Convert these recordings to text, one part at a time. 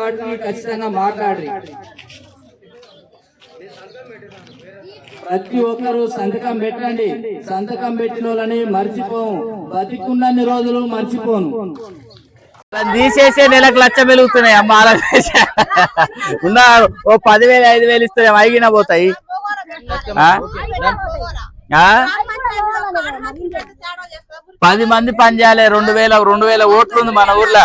వాటిని ఖచ్చితంగా మాట్లాడి ప్రతి ఒక్కరూ సంతకం పెట్టండి. సంతకం పెట్టిన వాళ్ళని మర్చిపోము. బతికున్నన్ని రోజులు మర్చిపోను. తీసేసే నెలకు లచ్చ వెలుగుతున్నాయి అమ్మ అలా చేసే. ఉన్న ఓ పదివేలు ఐదు వేలు ఇస్తే అయిగిన పోతాయి? పది మంది పని చేయాలి రెండు వేల రెండు వేల ఓట్లు ఉంది మన ఊర్లో.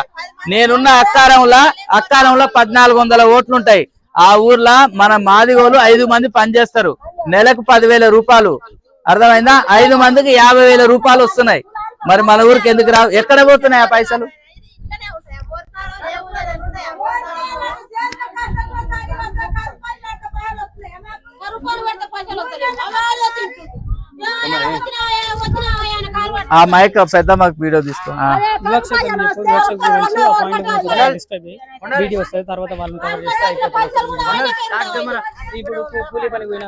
నేనున్న అక్కారంలో అక్కారంలో పద్నాలుగు వందల ఓట్లు ఉంటాయి ఆ ఊర్లో మన మాదిగోలు ఐదు మంది పని చేస్తారు. నెలకు పదివేల రూపాయలు. అర్థమైందా? ఐదు మందికి యాభై వేల రూపాయలు వస్తున్నాయి. మరి మన ఊరికి ఎందుకు రావు? ఎక్కడ పోతున్నాయి ఆ పైసలు? ఆ మైక్ పెద్ద మాకు వీడియో తీసుకో. వీడియో వస్తుంది తర్వాత వాళ్ళని కవర్ చేస్తే ఇప్పుడు కూలి పని పోయినా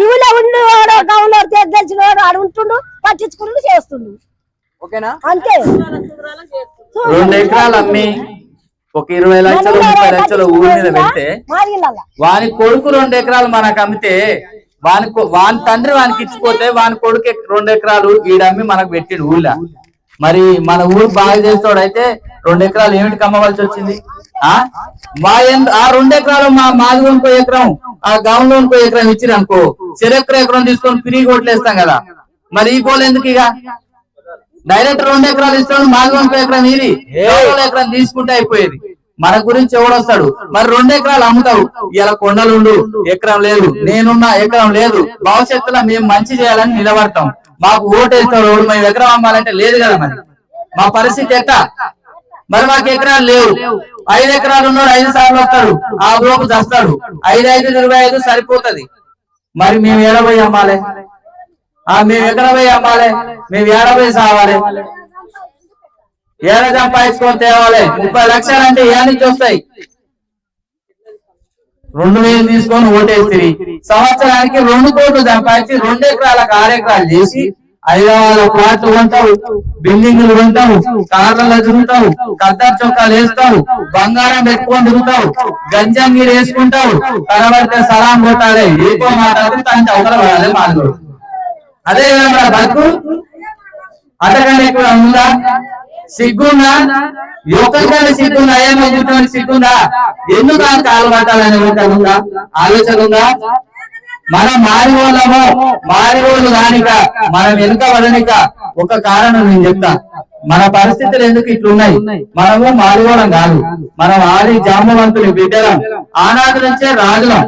ఇవిలో ఉండి గవర్నర్ తెలిసిన వాడు ఆడు ఉంటుండు పట్టించుకుంటూ చేస్తుండు. ఓకేనా? అంతే. రెండు ఎకరాలు అమ్మి ఒక ఇరవై లక్షలు ముప్పై లక్షలు ఊరి మీద పెడితే వాని కొడుకు రెండు ఎకరాలు మనకు అమ్మితే వాని వాని తండ్రి వానికి ఇచ్చిపోతే వాని కొడుకు రెండు ఎకరాలు ఈడమ్మి మనకు పెట్టిండు ఊళ్ళో. మరి మన ఊరు బాగా చేస్తాడు అయితే రెండు ఎకరాలు ఏమిటికి అమ్మవలసి వచ్చింది? ఆ? మా ఎందు- ఆ రెండు ఎకరాలు మా మాది ఇంకో ఎకరం ఆ గౌన్లో ఇంకో ఎకరం ఇచ్చిరు అనుకో చెరెక్కర ఎకరం తీసుకొని ఫ్రీ ఓట్లేస్తాం కదా. మరి ఈ గోల్ ఎందుకు ఇక? డైరెక్ట్ రెండు ఎకరాలు ఇస్తాడు మాది ఎకరం ఇది. ఎకరం తీసుకుంటే అయిపోయేది. మన గురించి ఎవడొస్తాడు మరి రెండు ఎకరాలు అమ్ముతావు. ఇలా కొండలుండు ఎకరం లేదు. నేనున్నా ఎకరం లేదు. భవిష్యత్తులో మేము మంచి చేయాలని నిలబడతాం. మాకు ఓటేస్తాడు ఎవడు మేము ఎకరం అమ్మాలంటే లేదు కదా మరి. మా పరిస్థితి ఎట్ట? మరి మాకు ఎకరాలు లేవు. ఐదు ఎకరాలు ఉన్నాడు ఐదు సార్లు వస్తాడు. ఆ లోపు చస్తాడు. ఐదు ఐదు ఇరవై ఐదు సరిపోతది. మరి మేము ఎనభై అమ్మాలి? ఆ మేము ఎక్కడ పోయి అమ్మాలి మేము ఏడబై సావాలి? ఏడ సంపాదించుకొని తేవాలి? ముప్పై లక్షలు అంటే ఏ నుంచి వస్తాయి? రెండు వేలు తీసుకొని ఓటేసి సంవత్సరానికి రెండు కోట్లు సంపాదించి రెండు ఎకరాల కార్యక్రమాలు చేసి హైదరాబాద్ ప్లాట్లు కొంటావు బిల్డింగ్లు కొంటావు కార్లలో తిరుగుతావు కద్దర్ చొక్కాలు వేస్తావు బంగారం పెట్టుకొని తిరుగుతావు గంజంగిరి వేసుకుంటావు కనబడితే సలాం కొట్టాలి. ఎక్కువ మాట్లాడితే తనకి అవసరం పడాలి మాట్లాడు అదే విధంగా బతుకు అంతకంటే ఎక్కువ ఉందా? సిగ్గుందా? యువకంగానే సిగ్గుందా? ఏమో చూడటానికి సిగ్గుందా? ఎందుకు ఆ కాలు పట్టాలని ఉందా? ఆలోచన ఉందా? మనం మారి వాళ్ళు దానిక మనం వెనుక వదనిక ఒక కారణం నేను చెప్తా. మన పరిస్థితులు ఎందుకు ఇట్లున్నాయి? మనము మారిపోవడం కాదు. మనం ఆది జామవంతుని బిడ్డలం. ఆనాటి నుంచే రాజులం.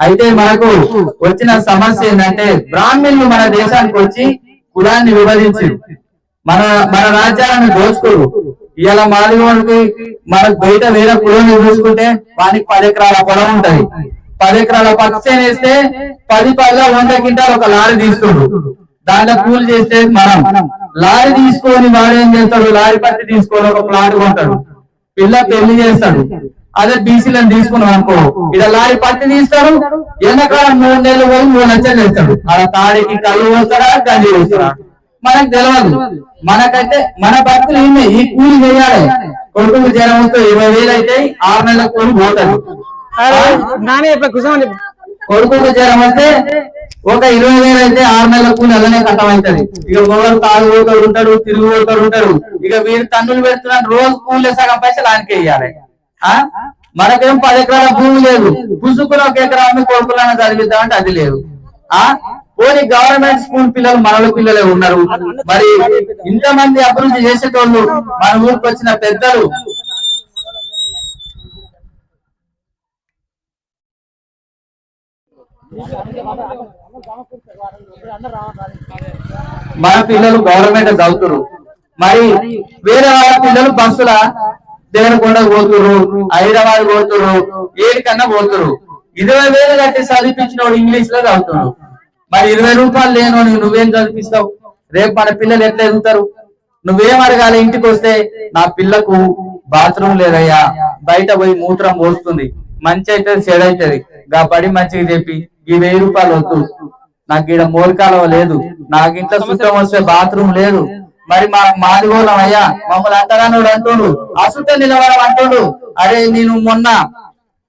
అయితే మనకు వచ్చిన సమస్య ఏంటంటే బ్రాహ్మణులు మన దేశానికి వచ్చి కులాన్ని విభజించి మన మన రాజ్యాలను దోచుకోరు. ఇలా మాదిగోడికి మనకు బయట వేరే కులం చూసుకుంటే వానికి పది ఎకరాల పొలం ఉంటది. పది ఎకరాల పచ్చని వేస్తే పది పదిలో వంద క్వింటాలు ఒక లారీ తీసుకుండు దాంట్లో కూలి చేస్తే మనం లారీ తీసుకొని వాడు ఏం చేస్తాడు? లారీ పత్తి తీసుకొని ఒక ప్లాట్ కొంటాడు. పిల్ల పెళ్ళి చేస్తాడు. అదే బీసీలను తీసుకున్నాం అనుకో ఇక్కడ లారీ పత్తి తీస్తాడు ఎండాకాలం మూడు నెలలు పోయి మూడు లక్షలు వేస్తాడు అలా తాడికి కళ్ళు పోస్తాడా గంజి పోస్తాడా మనకు తెలియదు మనకైతే మన బతుకులు ఇన్ని ఈ కూలి చేయాలి. కొడుకు జ్వరం వస్తే ఇరవై వేలు అయితే ఆరు నెలల కూలి పోతాడు కూర్చోమని కొడుకు జ్వరం వస్తే ఒక ఇరవై వేలు అయితే ఆరు నెలల కూలి అలానే కట్టమవుతుంది ఇక మొదలు తాగుబోతాడు ఉంటాడు తిరుగుబోతాడు ఉంటాడు ఇక వీరు తన్నులు పెడుతున్నాడు రోజు కూలి సగం పైసలు ఆయనకే ఆ మనకేం పది ఎకరాల భూమి లేదు. పుసుకుని ఒక ఎకరా అమ్మి కొడుకులను చదివిద్దామంటే అది లేదు. ఆ? పోనీ గవర్నమెంట్ స్కూల్ పిల్లలు మనల పిల్లలే ఉన్నారు. మరి ఇంతమంది అభివృద్ధి చేసేటోళ్ళు మన ఊరికి వచ్చిన పెద్దలు. మన పిల్లలు గవర్నమెంట్ చదువుతారు. మరి వేరే వాళ్ళ పిల్లలు బస్సుల దేవరకొండ పోతురు హైదరాబాద్ పోతురు ఏడికన్నా పోతురు ఇరవై వేలు కట్టి చదివించిన వాడు ఇంగ్లీష్లో చదువుతున్నాడు మరి ఇరవై రూపాయలు లేనోని నువ్వేం చదివిస్తావు? రేపు మన పిల్లలు ఎట్లా ఎదుగుతారు? నువ్వేం అడగాలి ఇంటికి వస్తే? నా పిల్లకు బాత్రూమ్ లేదయ్యా. బయట పోయి మూత్రం పోస్తుంది. మంచి అవుతుంది చెడు అవుతుంది గా పడి మంచిగా చెప్పి ఈ వెయ్యి రూపాయలు వద్దు. నాకు ఈడ మోరికాలవ లేదు. నాకు ఇంట్లో సుఖం వస్తే బాత్రూమ్ లేదు. మరి మా మాదిగోళం అయ్యా మమ్మల్ని అంతగానోడు అంటుండు అసూట నిలవడం అంటుండు. అరే నేను మొన్న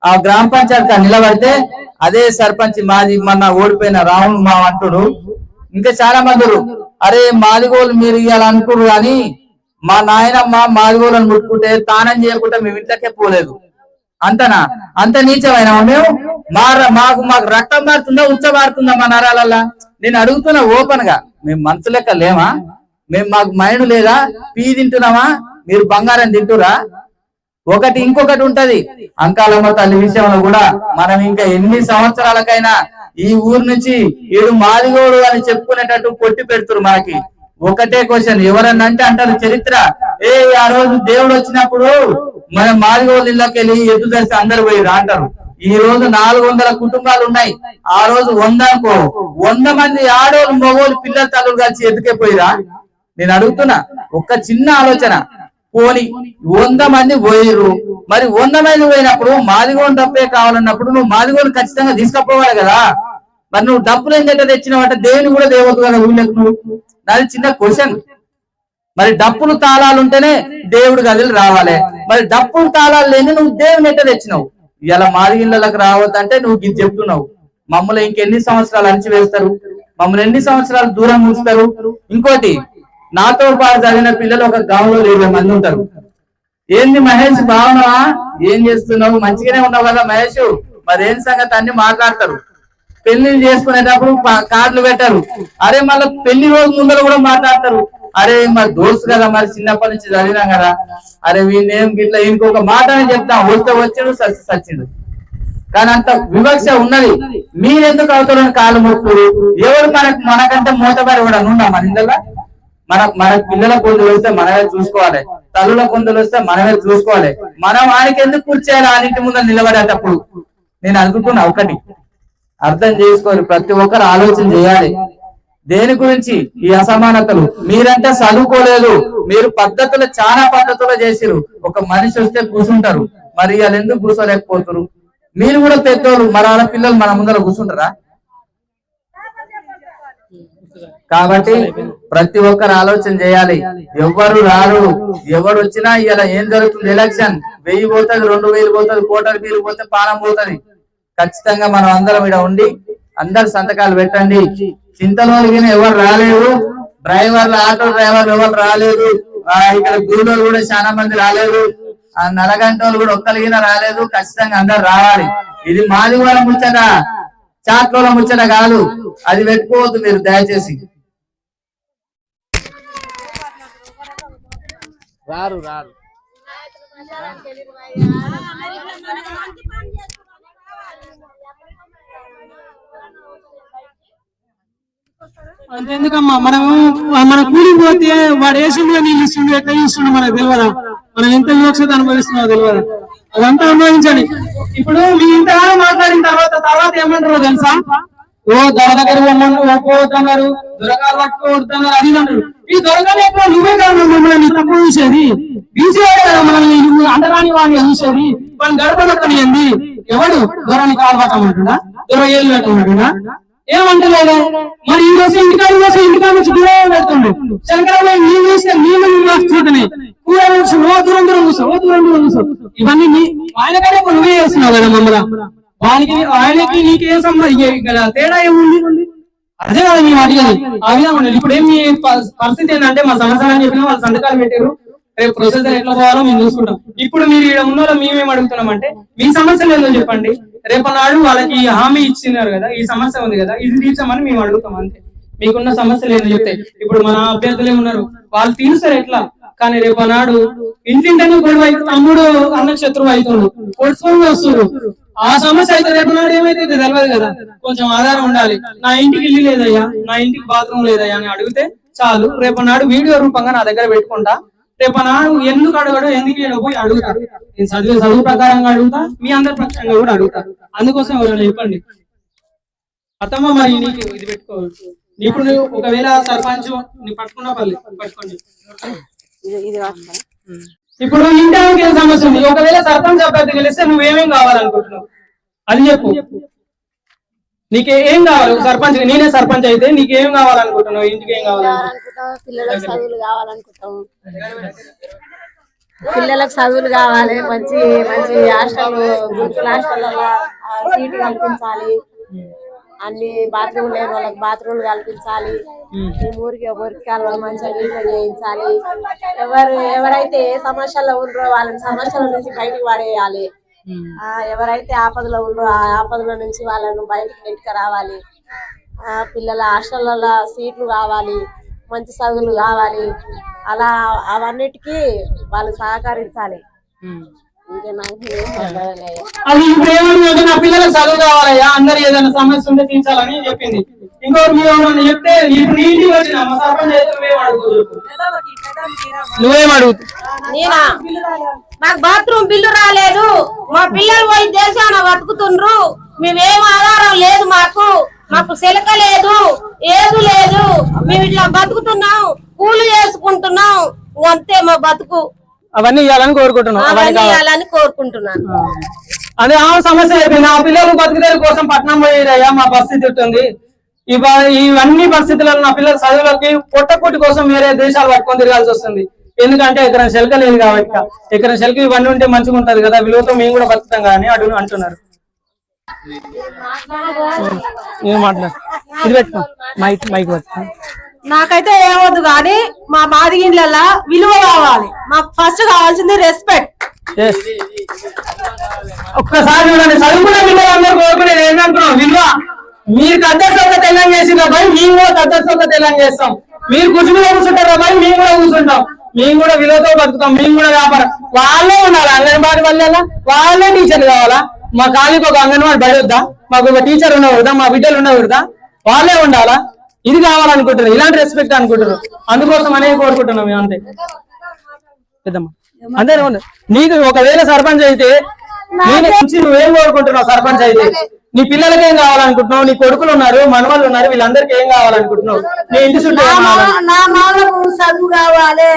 ఆ గ్రామ పంచాయతీ నిలబడితే అదే సర్పంచ్ మాది మొన్న ఓడిపోయిన రాహుల్ మా అంటుడు. ఇంకా చాలా మంది అరే మాదిగోలు మీరు ఇవ్వాలి కానీ మా నాయనమ్మ మాదిగోలను ముట్టుకుంటే తానం చేయకుండా మేము ఇంట్లోకే పోలేదు. అంతనా? అంత నీచమైన మేము? మా మాకు మాకు రక్తం మారుతుందా ఉచ్చ మారుతుందా మా నరాలల్లా? నేను అడుగుతున్నా ఓపెన్గా మేము మనసు లెక్క లేమా? మేము మాకు మైండ్ లేదా? పీ తింటున్నామా? మీరు బంగారం తింటురా? ఒకటి ఇంకొకటి ఉంటది. అంకాలమ్మ తల్లి విషయంలో కూడా మనం ఇంకా ఎన్ని సంవత్సరాలకైనా ఈ ఊరు నుంచి ఏడు మాదిగోడు అని చెప్పుకునేటట్టు కొట్టి పెడుతురు మనకి. ఒకటే క్వశ్చన్ ఎవరన్నా అంటే అంటారు చరిత్ర. ఏ ఆ రోజు దేవుడు వచ్చినప్పుడు మన మాదిగోళ్ళ ఇళ్ళకి వెళ్ళి ఎద్దు దర్శి అందరు పోయిరా అంటారు. ఈ రోజు నాలుగు వందల కుటుంబాలు ఉన్నాయి. ఆ రోజు వంద అనుకో. వంద మంది ఆడోళ్ళు మగోళ్ళు పిల్లల తల్లులు కలిసి ఎదుకే పోయిరా? నేను అడుగుతున్నా ఒక్క చిన్న ఆలోచన. పోని వంద మంది పోయిర్రు. మరి వంద మంది పోయినప్పుడు మాదిగోని డబ్బే కావాలన్నప్పుడు నువ్వు మాదిగోని ఖచ్చితంగా తీసుకుపోవాలి కదా. మరి నువ్వు డబ్బులు ఎందుకంటే తెచ్చినావు తెచ్చినావంటే దేవుని కూడా దేవద్దు కదా ఊళ్ళకు నువ్వు? నాది చిన్న క్వశ్చన్. మరి డప్పులు తాళాలు ఉంటేనే దేవుడు గదిలు రావాలి. మరి డప్పులు తాళాలు లేని నువ్వు దేవుని ఎట్ట తెచ్చినావు? ఇలా మాదిగిళ్ళకి రావద్దంటే నువ్వు ఇది చెప్తున్నావు. మమ్మల్ని ఇంకెన్ని సంవత్సరాలు అణిచివేస్తారు? మమ్మల్ని ఎన్ని సంవత్సరాలు దూరం ఉంచుతారు? ఇంకోటి నాతో పాటు చదివిన పిల్లలు ఒక గ్రామంలో ఇరవై మంది ఉంటారు. ఏంది మహేష్ బాగున్నావా? ఏం చేస్తున్నావు? మంచిగానే ఉన్నావు కదా మహేష్? మరేం సంగతి? అన్ని మాట్లాడతారు. పెళ్ళి చేసుకునేటప్పుడు కార్లు కార్డులు పెట్టారు. అరే మళ్ళీ పెళ్ళి రోజు ముందర కూడా మాట్లాడతారు. అరే మరి దోస్తు కదా మరి చిన్నప్పటి నుంచి చదివినాం కదా. అరే వీళ్ళేం గిట్లా? ఇంకొక మాట అని చెప్తాం. వస్తే వచ్చాడు సచ్చి సచ్చిండు. కానీ అంత వివక్ష ఉన్నది. మీరెందుకు అవుతారని కాలు మొక్కుడు ఎవరు మనకు మనకంటే మూతబారి కూడా ఉన్నా మన ఇందులో మన మన పిల్లల పొందులు వస్తే మనమే చూసుకోవాలి. తల్లుల పొందులు వస్తే మనమే చూసుకోవాలి. మనం వానికి ఎందుకు కూర్చేయాలి ఆనింటి ముందు నిలబడేటప్పుడు. నేను అనుకుంటున్నా ఒకటి. అర్థం చేసుకోవాలి. ప్రతి ఒక్కరు ఆలోచన చేయాలి. దేని గురించి? ఈ అసమానతలు. మీరంటే చదువుకోలేదు. మీరు పద్ధతులు చాలా పద్ధతులు చేసిరు ఒక మనిషి వస్తే కూర్చుంటారు. మరి వాళ్ళు ఎందుకు కూర్చోలేకపోతారు? మీరు కూడా పెద్దోళ్ళు. మరి వాళ్ళ పిల్లలు మన ముందర కూర్చుంటారా? కాబట్టి ప్రతి ఒక్కరు ఆలోచన చేయాలి. ఎవరు రారు. ఎవరు వచ్చినా ఇలా ఏం జరుగుతుంది? ఎలక్షన్. వెయ్యి పోతుంది రెండు వేలు పోతుంది కోటలు బీలు పోతే పానం పోతుంది. ఖచ్చితంగా మనం అందరం ఇక్కడ ఉండి అందరు సంతకాలు పెట్టండి. చింతలోకి ఎవరు రాలేదు. డ్రైవర్లు ఆటో డ్రైవర్లు ఎవరు రాలేదు. ఇక్కడ గూడోలు కూడా చాలా మంది రాలేదు. ఆ నలగంటోళ్ళు కూడా ఒక్కరిగిన రాలేదు. ఖచ్చితంగా అందరు రావాలి. ఇది మాది కూడా ముచ్చట. చాట్ల ముచ్చట కాదు. అది పెట్టుకోవద్దు మీరు దయచేసి. రారు రారు. అంతెందుకమ్మా? మనము మన కూలికి పోతే వాడు వేసిండు నీళ్ళు ఇస్తుండు ఎట్లా ఇస్తుండు మనకు తెలియదా మనం ఎంత వివక్షత అనుభవిస్తున్నామో తెలియదా అదంతా అనుభవించండి. ఇప్పుడు మీ ఇంతగానో మాట్లాడిన తర్వాత తర్వాత ఏమంటారో తెలుసా? ఓ దొర దగ్గర పోతున్నారు దొరకాలు పట్టుకోతున్నారు అది ఇది అంటారు ఈ దొరకలు ఎప్పుడు నువ్వే కదా మమ్మల్ని తక్కువ చూసేది? బీసీవాడే కదా మనల్ని నువ్వు అంటరాని వాడిని చూసేది? వాడిని గడపడక్కనియండి ఎవడు దొరని కాలు పట్టమంటున్నా దొర ఏళ్ళు పెట్టమంటున్నా ఏమంటలేదు మరి ఈ రోజు ఇంటికాడ కోసం ఇంటికాడ నుంచి దూరం పెడుతుండే. శంకరాబాయ్ నీవు చూస్తే నీళ్ళు చూడని. కూర నుంచి ఓ దూరం దూరం చూసావు ఓ దూరం దూరం చూసావు ఇవన్నీ ఆయన కానీ నువ్వే చేస్తున్నావు కదా మమ్మల్ని. వానికి ఆయనకి నీకేం సంబంధం? తేడా ఏముంది అదే కదా మీ అడిగేది ఆ విధంగా ఉండాలి. ఇప్పుడు ఏం మీ పరిస్థితి ఏంటంటే మా సమస్య అని చెప్పిన వాళ్ళు సంతకాలు పెట్టారు. రేపు ప్రొసెసర్ ఎట్లా పోవాలో మేము చూసుకుంటాం. ఇప్పుడు మీరు ఇక్కడ ఉన్న వాళ్ళు మేమేం అడుగుతున్నాం అంటే మీ సమస్యలు ఏందో చెప్పండి. రేపు నాడు వాళ్ళకి ఈ హామీ ఇచ్చినారు కదా ఈ సమస్య ఉంది కదా ఇది తీర్చమని మేము అడుగుతాం అంతే. మీకున్న సమస్యలు ఏందో చెప్తే. ఇప్పుడు మన అభ్యర్థులే ఉన్నారు? వాళ్ళు తీరుస్తారు ఎట్లా? కానీ రేపు నాడు ఇంటింటనే గొడవ అయితే తమ్ముడు అన్న శత్రువు అవుతున్నాడు పొడుచుకొని వస్తున్నారు ఆ సమస్య అయితే రేపు నాడు ఏమైతే తెలియదు కదా. కొంచెం ఆధారం ఉండాలి. నా ఇంటికి ఇల్లు లేదయ్యా. నా ఇంటికి బాత్రూమ్ లేదయ్యా అని అడిగితే చాలు. రేపు నాడు వీడియో రూపంగా నా దగ్గర పెట్టుకుంటా. రేపు నాడు ఎందుకు అడగడు ఎందుకు పోయి అడుగుతాను నేను చదివే చదువు ప్రకారంగా అడుగుతా. మీ అందరి పక్షంగా కూడా అడుగుతారు అందుకోసం ఎవరైనా చెప్పండి. అత్తమ్మ మరి నీకు ఇది పెట్టుకోవచ్చు. ఇప్పుడు నువ్వు ఒకవేళ సర్పంచ్ నీ పట్టుకున్న పర్లేదు పట్టుకోండి. ఇప్పుడు ఇంటి ఆమెకి ఏం సమస్య ఉంది. ఒకవేళ సర్పంచ్ అభ్యర్థి గెలిస్తే నువ్వేమేం కావాలనుకుంటున్నావు? అది చెప్పు. నీకు ఏం కావాలి? సర్పంచ్ నేనే సర్పంచ్ అయితే నీకు ఏం కావాలనుకుంటున్నావు? ఇంటికి ఏం కావాలనుకుంటున్నావు? అనుకుంటాం పిల్లలకు చదువులు కావాలి మంచి మంచి హాస్టల్ గురుకుల హాస్టల్లో సీటు కల్పించాలి. అన్ని బాత్రూమ్ లేని వాళ్ళకి బాత్రూమ్లు కల్పించాలి. ఈ ఊరికి ఎవరికి కాలువలు మంచిగా నీట్గా చేయించాలి. ఎవరు ఎవరైతే ఏ సమస్యల్లో ఉన్నారో వాళ్ళని సమస్యల నుంచి బయటకు పడేయాలి. ఆ, ఎవరైతే ఆపదలో ఉన్నారో ఆ ఆపదల నుంచి వాళ్ళను బయటకు నెట్టుకు రావాలి. ఆ, పిల్లల హాస్టల్లో సీట్లు కావాలి మంచి చదువులు కావాలి. అలా అవన్నిటికీ వాళ్ళు సహకరించాలి. నాకు. అది ఇప్పుడు ఏమన్నా నా పిల్లలకు చదువు కావాలయ్యా అందరు ఏదైనా సమస్య ఉంటే తీర్చాలని చెప్పింది. ఇంకోటి మీరు ఏమన్నా చెప్తే ఇప్పుడు నీ ఇంటికి వచ్చిన మా సర్పంచ్ అయితే. నువ్వేం అడుగుతావు నేనా? మాకు బాత్రూమ్ బిల్లు రాలేదు. మా పిల్లలు పోయి దేశాన బతుకుతుండ్రు. మేమేం ఆధారం లేదు మాకు. మాకు శిలక లేదు ఏదు లేదు. మేము ఇట్లా బతుకుతున్నాం కూలి చేసుకుంటున్నాం. అంతే మా బతుకు. అవన్నీ ఇవ్వాలని అవన్నీ ఇవ్వాలని కోరుకుంటున్నాను. అదే ఆ సమస్య అయిపోయింది ఆ పిల్లలు బతుకుదేరు కోసం పట్నం పోయేదయ్యా మా పరిస్థితి ఉంటుంది ఇవ- ఇవన్నీ పరిస్థితులలో నా పిల్లల చదువులకి పొట్టకొట్టి కోసం వేరే దేశాలు పట్టుకొని తిరగాల్సి వస్తుంది. ఎందుకంటే ఎక్కడ శెల్క లేదు కాబట్టి ఎక్కడ శెల్క ఇవన్నీ ఉంటే మంచిగా ఉంటది కదా విలువతో మేము కూడా బతుకుతాం కానీ అడు అంటున్నారు. మాట్లాడు. ఇది పెట్టుకో. మైక్ మైక్ పెట్టుకో. నాకైతే ఏమొద్దు కానీ మా మాదిగిండ్ల విలువ కావాలి. మాకు ఫస్ట్ కావాల్సింది రెస్పెక్ట్ ఒక్కసారి చూడండి చదువుకున్న పిల్లలందరూ కోరుకునేది ఏంటంటున్నాం విలువ. మీరు కద్దసొక్క తెల్లం చేసిన భయ్ మేము కూడా కద్దసొక్క తెల్లం చేస్తాం. మీరు కూర్చుని కూర్చుంటారా భయ్ మేము కూడా కూర్చుంటాం. మేము కూడా విలువతో బతుకుతాం మేము కూడా వ్యాపారం. వాళ్ళే ఉండాలి? అంగన్వాడి వల్ల వాళ్ళే టీచర్లు కావాలా? మా కాలికి ఒక అంగన్వాడి బడి వద్దా మాకు ఒక టీచర్ ఉండకూడదా మా బిడ్డలు ఉండకూడదా వాళ్ళే ఉండాలా? ఇది కావాలనుకుంటున్నారు ఇలాంటి రెస్పెక్ట్ అనుకుంటున్నారు. అందుకోసం అనేది కోరుకుంటున్నాం మేము అంతే. పెద్దమ్మ. అంతే నీకు ఒకవేళ సర్పంచ్ అయితే నేను నుంచి నువ్వేం కోరుకుంటున్నావు సర్పంచ్ అయితే? నీ పిల్లలకి ఏం కావాలనుకుంటున్నావు? నీ కొడుకులు ఉన్నారు మనవాళ్ళు ఉన్నారు వీళ్ళందరికీ ఏం కావాలనుకుంటున్నావు? నీ ఇంటి చుట్టూ ఏం కావాలనుకుంటున్నావు? నా మామకు చదువు కావాలి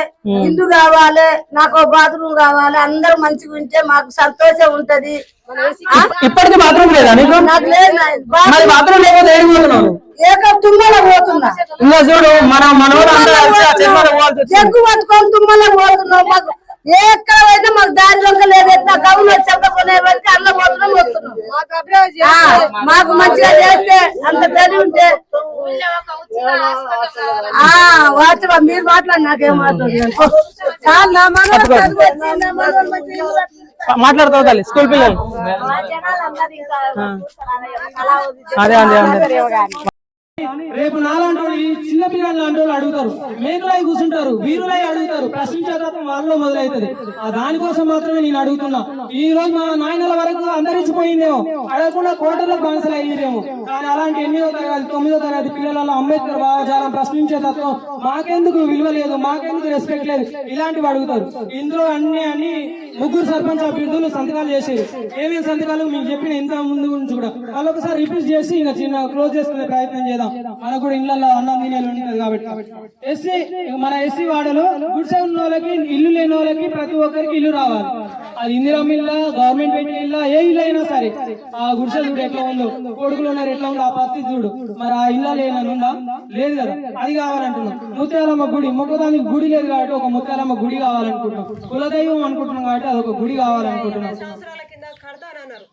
ఇల్లు కావాలి నాకు బాత్రూమ్ కావాలి అందరూ మంచిగా ఉంటే మాకు సంతోషం ఉంటది? ఇప్పటికీ బాత్రూమ్ లేదా నీకు? లేదు బాత్రూమ్ లేకపోతే ఏక తుమ్మల పోతున్నా. చూడు మన వచ్చింది. జగ్గు పట్టుకొని తుమ్మల పోతున్నాం ఎక్కడ పోయినా మాకు దారి దొంగ లేదు గౌరవ చెప్పకునే వరకు అల్ల పోతున్నాం వస్తున్నాం. ఆ, మాకు మంచిగా చేస్తే అంత తెలివి ఉంటే. ఆ వాచవా మీరు మాట్లాడి నాకేం మాట్లాడు. మాట్లాడతావు తల్లి స్కూల్ పిల్లలు. అదే అదే రేపు నాలాంటి వాళ్ళు ఈ చిన్న పిల్లలు లాంటి వాళ్ళు అడుగుతారు. మేకులై కూర్చుంటారు వీరులై అడుగుతారు. ప్రశ్నించే తత్వం వాళ్ళలో మొదలవుతుంది ఆ దానికోసం మాత్రమే నేను అడుగుతున్నా. ఈ రోజు మా నాయనల వరకు అంతరించిపోయిందేమో. అడగకుండా కోటలకు బానిసలు అయ్యేదేమో. కానీ అలాంటి ఎనిమిదో తరగతి తొమ్మిదో తరగతి పిల్లలలో అంబేద్కర్ భావజాలం ప్రశ్నించే తత్వం మాకెందుకు విలువ లేదు మాకెందుకు రెస్పెక్ట్ లేదు? ఇలాంటివి అడుగుతారు. ఇందులో అన్ని అన్ని ముగ్గురు సర్పంచ్ అభ్యర్థులు సంతకాలు చేసేది ఏమేమి సంతకాలు? మీకు చెప్పిన ఇంత ముందు గురించి కూడా. వాళ్ళు ఒకసారి రిపీట్ చేసి ఇంకా చిన్న క్లోజ్ చేసుకునే ప్రయత్నం చేద్దాం. మనకు కూడా ఇళ్ళలో అన్నం తినేది ఉంటుంది కాబట్టి. ఎస్సీ మన ఎస్సీ వాడలో గుడిసె ఉన్న వాళ్ళకి ఇల్లు లేని వాళ్ళకి ప్రతి ఒక్కరికి ఇల్లు రావాలి. అది ఇందిరం ఇల్ల గవర్నమెంట్ పెట్టిన ఇల్ల ఏ ఇల్లు అయినా సరే. ఆ గుడిసె చూడు ఎట్లా ఉందో కొడుకులు ఉన్నారు ఎట్లా ఉందో ఆ పరిస్థితి చూడు. మరి ఆ ఇల్లు లేనని ఉందా? లేదు కదా. అది కావాలంటున్నాం. ముత్యాలమ్మ గుడి మొక్కదానికి గుడి లేదు కాబట్టి ఒక ముత్యాలమ్మ గుడి కావాలనుకుంటున్నాం. కులదైవం అనుకుంటున్నాం కాబట్టి అది ఒక గుడి కావాలనుకుంటున్నాం.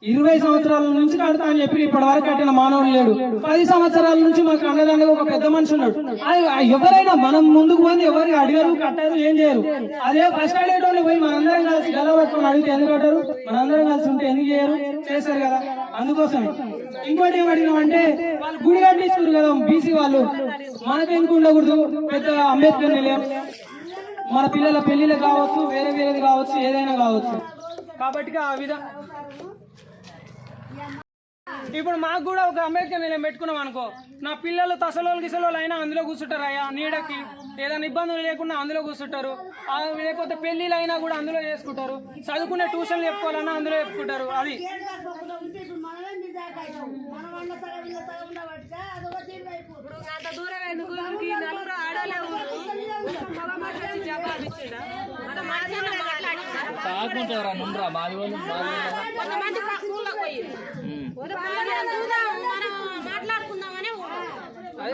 ఇరవై సంవత్సరాల నుంచి కడతా అని చెప్పి ఇప్పటి వరకు కట్టిన మానవుడు లేడు. పది సంవత్సరాల నుంచి మాకు అండదండగా ఒక పెద్ద మనిషి ఉన్నాడు. అది ఎవరైనా మనం ముందుకు పోయి ఎవరు అడిగారు కట్టారు ఏం చేయరు. అదే ఫస్ట్ అడిగేటోళ్ళు పోయి మనందరం కలిసి గల అడిగితే ఎందుకు కట్టారు? మనందరం కలిసి ఉంటే ఎందుకు చేయరు? చేస్తారు కదా. అందుకోసం ఇంకోటి ఏం అడిగినామంటే వాళ్ళు గుడి కట్టిస్తారు కదా బీసీ వాళ్ళు. మనకు ఎందుకు ఉండకూడదు? పెద్ద అంబేద్కర్ నిలయం. మన పిల్లల పెళ్ళిలు కావచ్చు వేరే వేరేది కావచ్చు ఏదైనా కావచ్చు. కాబట్టి ఆ విధంగా ఇప్పుడు మాకు కూడా ఒక అంబేద్కర్ నిలయం పెట్టుకున్నాం అనుకో. నా పిల్లలు తసలోలు గిసలోలు అయినా అందులో కూర్చుంటారు అయ్యా నీడకి. ఏదైనా ఇబ్బందులు లేకుండా అందులో కూర్చుంటారు. ఆ లేకపోతే పెళ్ళిళ్ళు అయినా కూడా అందులో చేసుకుంటారు. చదువుకునే ట్యూషన్లు చెప్పుకోవాలన్నా అందులో చెప్పుకుంటారు. అది. అంత దూరం ఎందుకు నలుగురు ఆడలే తాకుంటారా నుండ్రా మాది వాళ్ళు మాది వాళ్ళు. కొంతమంది ఊళ్ళోకి పోయి మనం మాట్లాడుకుందామని అదే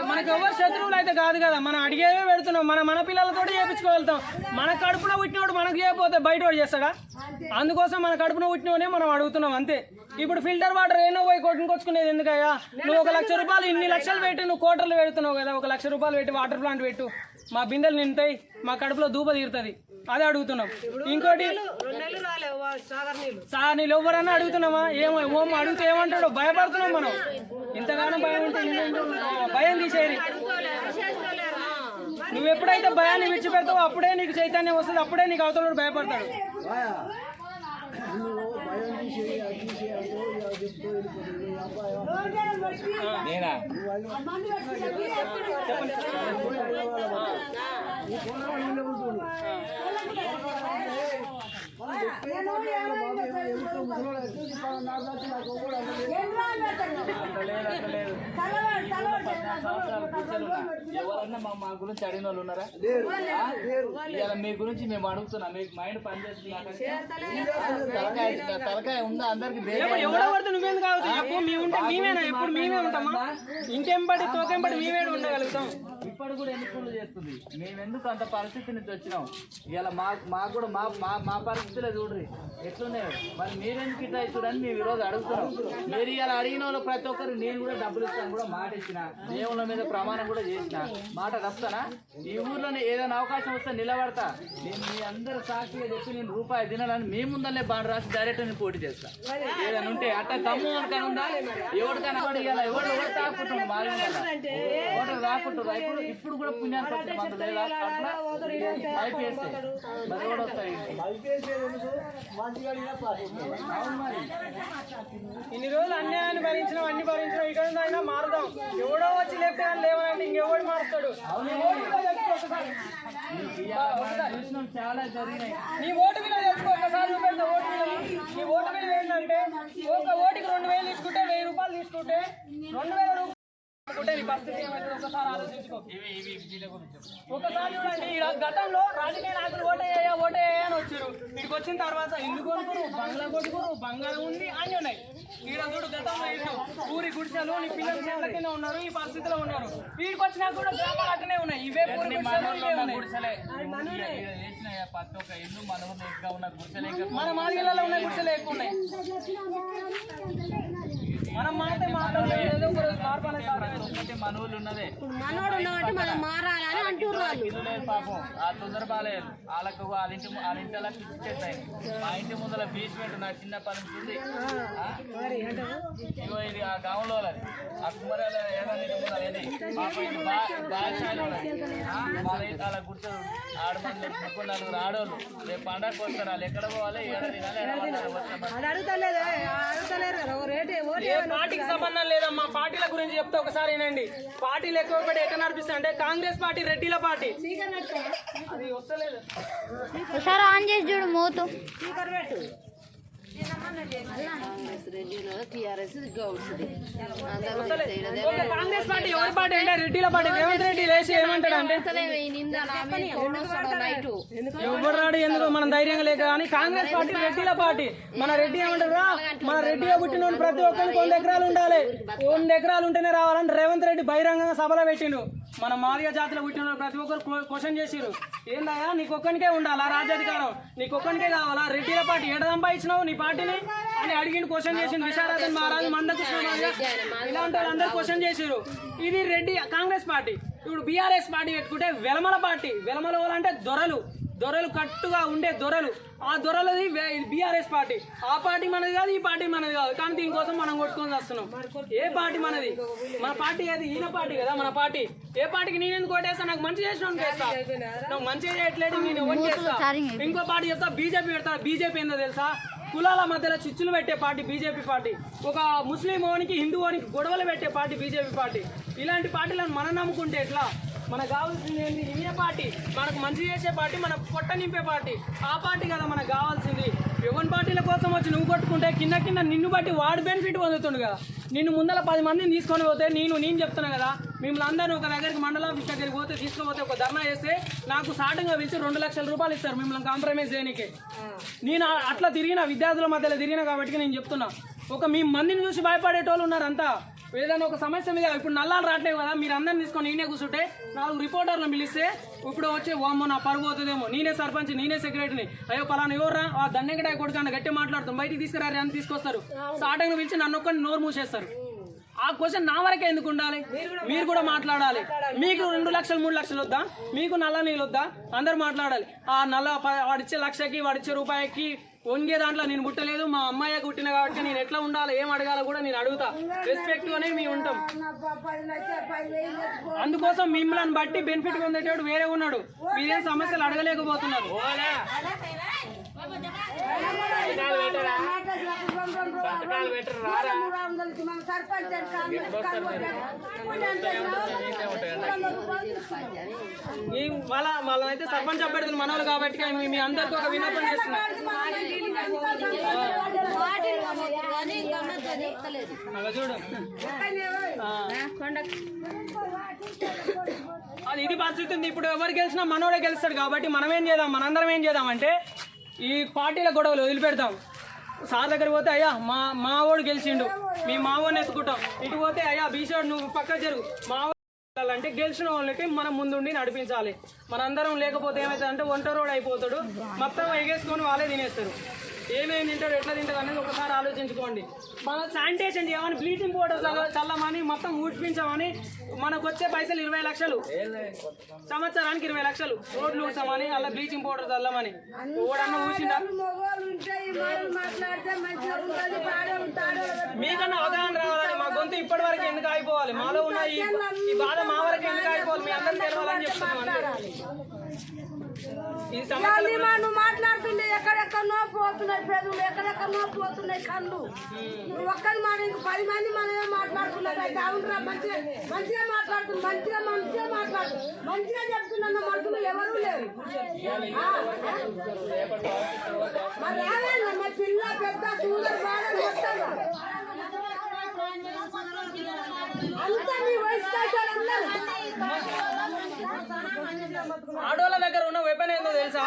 మనకు ఎవరు శత్రువులు అయితే కాదు కదా. మనం అడిగేవే పెడుతున్నాం. మన మన పిల్లలతో చేపించుకోగలుగుతాం. మన కడుపున పుట్టినోడు మనకు చేయకపోతే బయట వాడు చేస్తాడా? అందుకోసం మన కడుపున పుట్టినోనే మనం అడుగుతున్నాం అంతే. ఇప్పుడు ఫిల్టర్ వాటర్ ఏనో పోయి కొట్టుకొచ్చుకునేది ఎందుకయ్యా? నువ్వు ఒక లక్ష రూపాయలు ఇన్ని లక్షలు పెట్టి నువ్వు కోటర్లు పెడుతున్నావు కదా. ఒక లక్ష రూపాయలు పెట్టి వాటర్ ప్లాంట్ పెట్టు. మా బిందెలు నింటాయి మా కడుపులో దూప తీరుతుంది. అదే అడుగుతున్నాం. ఇంకోటి సార్ నీళ్ళు ఎవరన్నా అడుగుతున్నామా? ఏమో ఓం అడిగితే ఏమంటాడు? భయపడుతున్నాం మనం. ఇంతగానో భయం ఉంటే? భయం? తీసేది. నువ్వు ఎప్పుడైతే భయాన్ని విడిచిపెడతావో అప్పుడే నీకు చైతన్యం వస్తుంది అప్పుడే నీకు అవతల భయపడతాడు. నేనా? ఎవరన్నా మా మా గురించి అడిగిన వాళ్ళు ఉన్నారా? ఇవాళ మీ గురించి మేము అడుగుతున్నాం. మీకు మైండ్ పనిచేస్తుందా? తలకాయ తలకాయ ఉందా? అందరికి నువ్వేం కావచ్చు చెప్పు మేము ఉంటే మేమేనా? ఎప్పుడు మేమే ఉంటామా? ఇంకెంబడి తోకెంబడి మేమే ఉండగలుగుతాం. ఇప్పుడు కూడా ఎన్నికలు చేస్తుంది? మేము ఎందుకు అంత పరిస్థితి నుంచి వచ్చినాం? ఇలా మా మాకు కూడా మా మా మా పరిస్థితులే చూడ్రి. ఎట్లున్నాయో? మరి మీరెందుకు ఇట్లా ఇచ్చుడని మేము ఈరోజు అడుగుతున్నాం. మీరు ఇలా అడిగిన వాళ్ళు ప్రతి ఒక్కరు నేను కూడా డబ్బులు ఇస్తాను కూడా మాట ఇచ్చిన దేవుళ్ళ మీద ప్రమాణం కూడా చేసిన. మాట తప్పుతానా? ఈ ఊర్లోనే ఏదైనా అవకాశం వస్తే నిలబడతా. నేను మీ అందరు సాక్షిగా చెప్పి నేను రూపాయి తినాలని మీ ముందరనే బాండ్ రాసి డైరెక్ట్ నేను పోటీ చేస్తా. ఏదైనా ఉంటే అట్ట దమ్ము అనుకని ఉందా? ఎవరికైనా ఎవరు ఎవరు తాకుంటుండ్రు మాది. ఓటర్ రాకుంటారు ఇప్పుడు ఇప్పుడు కూడా పుణ్యానికి మందు లేదా? మరి ఎవడు వస్తాయి అవును మరి. ఇన్ని రోజులు అన్యాయాన్ని భరించినాం అన్ని భరించినాం ఇక్కడ అయినా మారుదాం. ఎవడో వచ్చి లేపితే కానీ లేవనంటే ఇంకెవడు మారుతాడు నీ ఓటు మీద తెలుసుకో ఒకసారి. ఓటు విలువ చూపెడతా ఓటు విలువ నీ ఓటు మీద ఏంటంటే ఒక ఓటుకి రెండు వేలు తీసుకుంటే వెయ్యి రూపాయలు తీసుకుంటే రెండు వేల ఒకసారి ఆలోచించుకో. ఇవి ఇవి దీని గురించి చెప్పు. ఒకసారి చూడండి ఈడ గతంలో రాజకీయ నాయకులు ఓటేయ ఓటేయ అని వచ్చారు. ఇక్కడికి వచ్చిన తర్వాత ఇల్లు కొనుక్కురు బంగ్లా కొట్టుకురు బంగారం ఉంది అన్ని ఉన్నాయి. ఈడ చూడు గతంలో ఇల్లు ఊరి గుడిసెలు నీ పిల్లలు చెట్ల కింద ఉన్నారు ఈ పరిస్థితిలో ఉన్నారు. వీడికి వచ్చినా కూడా గ్రామాలు అట్టనే ఉన్నాయి ఇవే మన మాదిగలలో ఉన్న గుడిసెలు ఎక్కువ ఉన్నాయి. మనం మాటే మాట్లాడలేదు ఏదో ఒక రోజు మార్పు అనేది మన ఊర్లో ఉన్నదే మనోడు ఉన్నవాటి మనం మారాలని అంటున్నారు వాళ్ళు ఇల్లు లేదు పాపం. ఆ తొందర బాలేదు వాళ్ళకు వాళ్ళ ఇంటి వాళ్ళ ఇంటి మా ఇంటి ముందర బీచ్మెంట్ నా చిన్న పని ఉంది? ఇగో ఇది ఆ వాళ్ళది. ఆ కుమ్మరాల? పాపం? వాళ్ళ. ముగ్గురు నలుగురు ఆడోళ్ళు. రేపు పండగకు వస్తారు వాళ్ళు ఎక్కడ పోవాలి ఏడ పార్టీకి సంబంధం లేదమ్మా. పార్టీల గురించి చెప్తే ఒకసారి వినండి. పార్టీలు ఎక్కువ పడి ఎట్లా నడిపిస్తాయి అంటే కాంగ్రెస్ పార్టీ రెడ్డిల పార్టీ. అది వస్తలేదు. ఒకసారి ఆన్ చేసి చూడు మూతు. కాంగ్రెస్ పార్టీ ఎవరి పార్టీ అంటే రెడ్డిల పార్టీ. రేవంత్ రెడ్డి లేచి ఏమంటాడు అంటే ఎవరు రాడు ఎందుకు మనం ధైర్యంగా లేక కానీ కాంగ్రెస్ పార్టీ రెడ్డిల పార్టీ మన రెడ్డి ఏమంటారా మన రెడ్డి పుట్టిన ప్రతి ఒక్కరికి వంద ఎకరాలు ఉండాలి వంద ఎకరాలు ఉంటేనే రావాలని రేవంత్ రెడ్డి బహిరంగంగా సభలో పెట్టిండు మన మాదిగ జాతిలో పుట్టిన ప్రతి ఒక్కరు క్వశ్చన్ చేసిరు ఏందయ్యా నీకు ఒక్కనికే ఉండాలా రాజ్యాధికారం? నీకు ఒక్కనికే కావాలా? రెడ్డిల పార్టీ ఏడ సంపాదించినావు నీ పార్టీని? అని అడిగిండు క్వశ్చన్ చేసింది విశారదన్ మహారాజు మందకృష్ణ ఇలాంటి వాళ్ళందరూ క్వశ్చన్ చేసిరు ఇది రెడ్డి కాంగ్రెస్ పార్టీ. ఇప్పుడు బీఆర్ఎస్ పార్టీ పెట్టుకుంటే వెలమల పార్టీ. వెలమల వాళ్ళంటే దొరలు. దొరలు కట్టుగా ఉండే దొరలు. ఆ దొరలది బీఆర్ఎస్ పార్టీ. ఆ పార్టీ మనది కాదు ఈ పార్టీ మనది కాదు. కానీ దీనికోసం మనం కొట్టుకొని వస్తున్నాం. ఏ పార్టీ మనది? మన పార్టీ ఏది? ఈయన పార్టీ కదా మన పార్టీ. ఏ పార్టీకి నేను ఎందుకు ఓటేస్తా? నాకు మంచి చేసిన చేస్తా నాకు మంచి చేయట్లేదు నేను ఎవరు చేస్తా. ఇంకో పార్టీ చెప్తా బీజేపీ పెడతా. బీజేపీ ఏందో తెలుసా? కులాల మధ్యలో చిచ్చులు పెట్టే పార్టీ బీజేపీ పార్టీ. ఒక ముస్లిం ఓనికి హిందూ ఓనికి గొడవలు పెట్టే పార్టీ బీజేపీ పార్టీ. ఇలాంటి పార్టీలను మనం నమ్ముకుంటే ఎట్లా? మనకు కావాల్సింది ఏంటి ఇవే పార్టీ. మనకు మంచి చేసే పార్టీ మన పొట్ట నింపే పార్టీ. ఆ పార్టీ కదా మనకు కావాల్సింది. ఎవరి పార్టీల కోసం వచ్చి నువ్వు కొట్టుకుంటే కింద కింద నిన్ను బట్టి వాడు బెనిఫిట్ పొందుతుండు కదా నిన్ను ముందర పది మందిని తీసుకొని పోతే నేను నేను చెప్తున్నా కదా మిమ్మల్ని అందరినీ ఒక దగ్గరికి మండల ఆఫీస్ దగ్గరికి పోతే తీసుకుపోతే ఒక ధర్నా చేస్తే నాకు సాటంగా పిలిచి రెండు లక్షల రూపాయలు ఇస్తారు మిమ్మల్ని కాంప్రమైజ్ చేయడానికి నేను అట్లా తిరిగిన విద్యార్థుల మధ్యలో తిరిగిన కాబట్టి నేను చెప్తున్నా. ఒక మీ మందిని చూసి భయపడేటోళ్ళు ఉన్నారంతా. ఏదైనా ఒక సమస్య మీద ఇప్పుడు నల్లాలు రావట్లేదు కదా మీరు అందరిని తీసుకొని నేనే కూర్చుంటే నాలుగు రిపోర్టర్లను పిలిస్తే ఇప్పుడు వచ్చి ఓమ్మో నా పరుగు పోతుందేమో. నేనే సర్పంచ్ నేనే సెక్రటరీని. అయ్యో పలానా ఎవర్రా? ఆ దండగడాయ కొడుకు గట్టి మాట్లాడుతాం బయటికి తీసుకురారు అని తీసుకొస్తారు. స్టార్టింగ్ పిలిచి నన్ను ఒక్కడిని నోరు మూసేస్తారు. ఆ క్వశ్చన్ నా వరకే ఎందుకు ఉండాలి? మీరు కూడా మాట్లాడాలి. మీకు రెండు లక్షలు మూడు లక్షలు వద్దా? మీకు నల్ల నీళ్ళు వద్దా? అందరు మాట్లాడాలి. ఆ నల్ల వాడిచ్చే లక్షకి వాడిచ్చే రూపాయికి వంగే దాంట్లో నేను పుట్టలేదు మా అమ్మాయి పుట్టిన కాబట్టి నేను ఎట్లా ఉండాలి ఏం అడగాలో కూడా నేను అడుగుతా. రెస్పెక్ట్ గానే మేము ఉంటాం. అందుకోసం మిమ్మల్ని బట్టి బెనిఫిట్ పొందేటోడు వేరే ఉన్నాడు. మీరేం సమస్యలు అడగలేకపోతున్నారు. మళ్ళా వాళ్ళ అయితే సర్పంచ్ అభ్యర్థులు మనవలు కాబట్టి మీ- మీ అందరికీ ఒక విన్నపం చేస్తున్నాం. చూడు. అది ఇది పరిస్థితి ఉంది. ఇప్పుడు ఎవరు గెలిచినా మనోడే గెలుస్తాడు కాబట్టి మనం ఏం చేద్దాం? మనందరం ఏం చేద్దాం అంటే ఈ పార్టీల గొడవలు వదిలిపెడతాం. సార్ దగ్గర పోతే అయ్యా మా మావోడు గెలిచిండు. మీ మావోని ఎత్తుకుంటాం. ఇటు పోతే అయ్యా బీసోడు నువ్వు పక్క జరుగు మావో అంటే గెలిచిన వాళ్ళకి మనం ముందుండి నడిపించాలి. మనందరం లేకపోతే ఏమవుతుంది అంటే ఒంట అయిపోతాడు. మొత్తం ఎగేసుకొని వాళ్ళే తినేస్తారు. ఏమేమి తింటారు ఎట్లా తింటారు అనేది ఒకసారి ఆలోచించుకోండి. మనం శానిటేషన్ చేయమని బ్లీచింగ్ పౌడర్ చల్లమని మొత్తం ఊడ్పించామని మనకు వచ్చే పైసలు ఇరవై లక్షలు. సంవత్సరానికి ఇరవై లక్షలు. రోడ్లు ఊడ్చామని అలా బ్లీచింగ్ పౌడర్ చల్లమని. ఓడన్నా ఊసిందా మీకన్నా అవగాహన రావాలని మా గొంతు ఇప్పటి వరకు ఎందుకు అయిపోవాలి మాలో ఉన్న ఈ బాధ మా వరకు ఎందుకు అయిపోవాలి మీ అందరికి తెలవాలని చెప్తున్నాం అంతే ఈ సమస్యల గురించి- నువ్వు మాట్లాడుతుండే ఎక్కడెక్కడనో పోతున్నాయి పెదవులు ఎక్కడెక్కడనో పోతున్నాయి కళ్ళు. నువ్వు ఒక్కరి మాట ఇంక పది మంది మనమే మాట్లాడుతున్నారు అయితే అవునరా మంచిగా మంచిగా మాట్లాడుతుంది మంచిగా మంచిగా మాట్లాడు మంచిగా చెప్తున్నా మనుషులు ఎవరు లేరు. మరి మరి పిల్ల పెద్ద చూడరు బాగా అంతా మీ వయసు కాశాలు ఉన్నారు ఆడోళ్ళ దగ్గర ఉన్న వెపన్ ఏందో తెలుసా?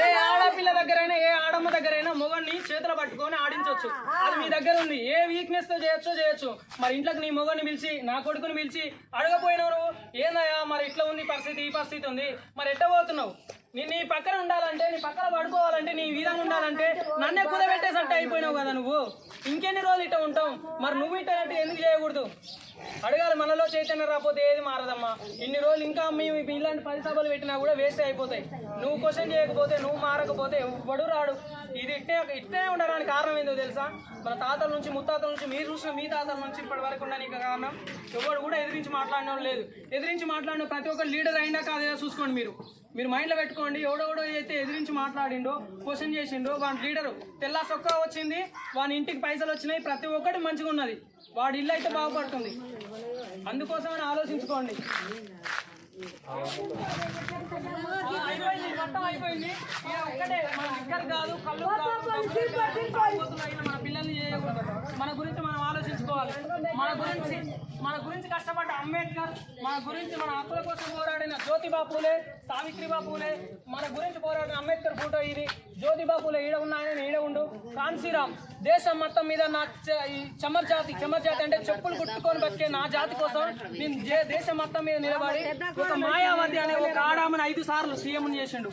ఏ ఆడపిల్ల దగ్గరైనా ఏ ఆడమ్మ దగ్గరైనా మొగన్ని చేతులు పట్టుకొని ఆడించవచ్చు అది మీ దగ్గర ఉంది. ఏ వీక్నెస్తో చేయొచ్చో చేయొచ్చు. మరి ఇంట్లోకి నీ మొగన్ని పిలిచి నా కొడుకుని పిలిచి అడగపోయినావు ఏందయ్యా మరి ఇట్లా ఉంది పరిస్థితి ఈ పరిస్థితి ఉంది. మరి ఎట్ట పోతున్నావు? నీ నీ పక్కన ఉండాలంటే నీ పక్కన పడుకోవాలంటే నీ విధంగా ఉండాలంటే నన్నే కుదబెట్టేసట్టు అయిపోయినావు కదా నువ్వు. ఇంకెన్ని రోజులు ఇట్ట ఉంటావు? మరి నువ్వు ఇట్ట ఎందుకు చేయకూడదు? అడగాలి మనలో చైతన్యం రాకపోతే ఏది మారదమ్మా. ఇన్ని రోజులు ఇంకా మేము ఇలాంటి పది సభలు పెట్టినా కూడా వేస్ట్ అయిపోతాయి. నువ్వు క్వశ్చన్ చేయకపోతే నువ్వు మారకపోతే ఎవ్వడు రాడు. ఇది ఇట్టే ఇట్టే ఉండడానికి కారణం ఏందో తెలుసా? మన తాతల నుంచి ముత్తాతల నుంచి మీరు చూసిన మీ తాతల నుంచి ఇప్పటి వరకు ఉండడానికి కారణం ఎవరు కూడా ఎదిరించి మాట్లాడిన లేదు. ఎదిరించి మాట్లాడిన ప్రతి ఒక్క లీడర్ అయినా కాదే చూసుకోండి మీరు. మీరు మైండ్లో పెట్టుకోండి. ఎవడెవడో అయితే ఎదిరించి మాట్లాడిండో క్వశ్చన్ చేసిండో వాడి లీడరు తెల్ల సొక్క వచ్చింది వాని ఇంటికి పైసలు వచ్చినాయి ప్రతి ఒక్కటి మంచిగా ఉన్నది. వాడి ఇల్లు అయితే బాగుపడుతుంది. అందుకోసమని ఆలోచించుకోండి. మొత్తం అయిపోయింది ఒక్కటే మన దగ్గర కాదు కళ్ళు కాదు, తాగుబోతులు అయిన మన పిల్లల్ని చేయకూడదు. మన గురించి మనం ఆలోచించుకోవాలి. మన గురించి మన గురించి కష్టపడ్డ అంబేద్కర్ మన గురించి మన హక్కుల కోసం పోరాడిన జ్యోతిబా పూలే సావిత్రిబా పూలే మన గురించి పోరాడిన అంబేద్కర్ ఫోటో ఇది. జ్యోతిబా పూలే ఈడ ఉన్నాయని ఈడ ఉండు. కాన్సీరామ్ దేశం మొత్తం మీద నా చమర్ జాతి చమర్ జాతి అంటే చెప్పులు కుట్టుకొని బతికే నా జాతి కోసం నేను దేశం మొత్తం మీద నిలబడి ఒక మాయావతి అనే ఒక ఆడామని ఐదు సార్లు సీఎం చేసిండు.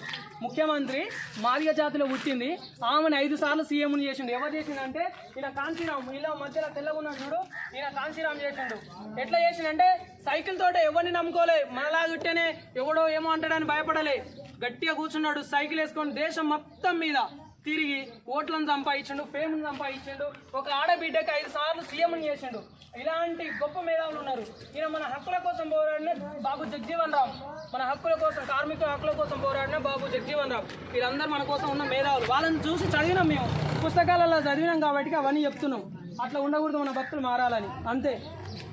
ముఖ్యమంత్రి మాదిగ జాతిలో పుట్టింది. ఆమెను ఐదు సార్లు సీఎంని చేసిండు. ఎవరు చేసిండంటే ఈయన కాంచీరామ్ ఇలా మధ్యలో తెల్లగున్నాడు చూడు ఈయన కాంచీరామ్ చేసిండు. ఎట్లా చేసిండంటే సైకిల్ తోటే ఎవరిని నమ్ముకోలే. మనలా గిట్టేనే ఎవడో ఏమో అంటాడని భయపడలే. గట్టిగా కూర్చున్నాడు సైకిల్ వేసుకొని దేశం మొత్తం మీద. తిరిగి ఓట్లను సంపాదించిండు ఫేమ్ను సంపాదించిండు. ఒక ఆడబిడ్డకి ఐదు సార్లు సీఎం చేసిండు. ఇలాంటి గొప్ప మేధావులు ఉన్నారు. ఈయన మన హక్కుల కోసం పోరాడిన బాబు జగ్జీవన్ రామ్. మన హక్కుల కోసం కార్మికుల హక్కుల కోసం పోరాడిన బాబు జగ్జీవన్ రామ్. వీళ్ళందరూ మన కోసం ఉన్న మేధావులు. వాళ్ళని చూసి చదివినాం మేము. పుస్తకాలలో చదివినాం కాబట్టి అవన్నీ చెప్తున్నాం. అట్లా ఉండకూడదు మన భక్తులు మారాలని. అంతే.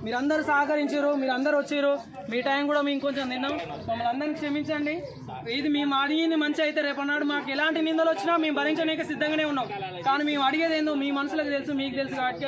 మీరందరూ సహకరించారు మీరందరూ వచ్చారు. మీ టైం కూడా మేము కొంచెం తిన్నాం. మమ్మల్ని అందరినీ క్షమించండి. ఇది మేము అడిగింది మంచి అయితే రేపన్నాడు మాకు ఎలాంటి నిందలు వచ్చినా మేము భరించడానికి సిద్ధంగానే ఉన్నాం. కానీ మేము అడిగేది ఏందో మీ మనసులకు తెలుసు మీకు తెలుసు కాబట్టి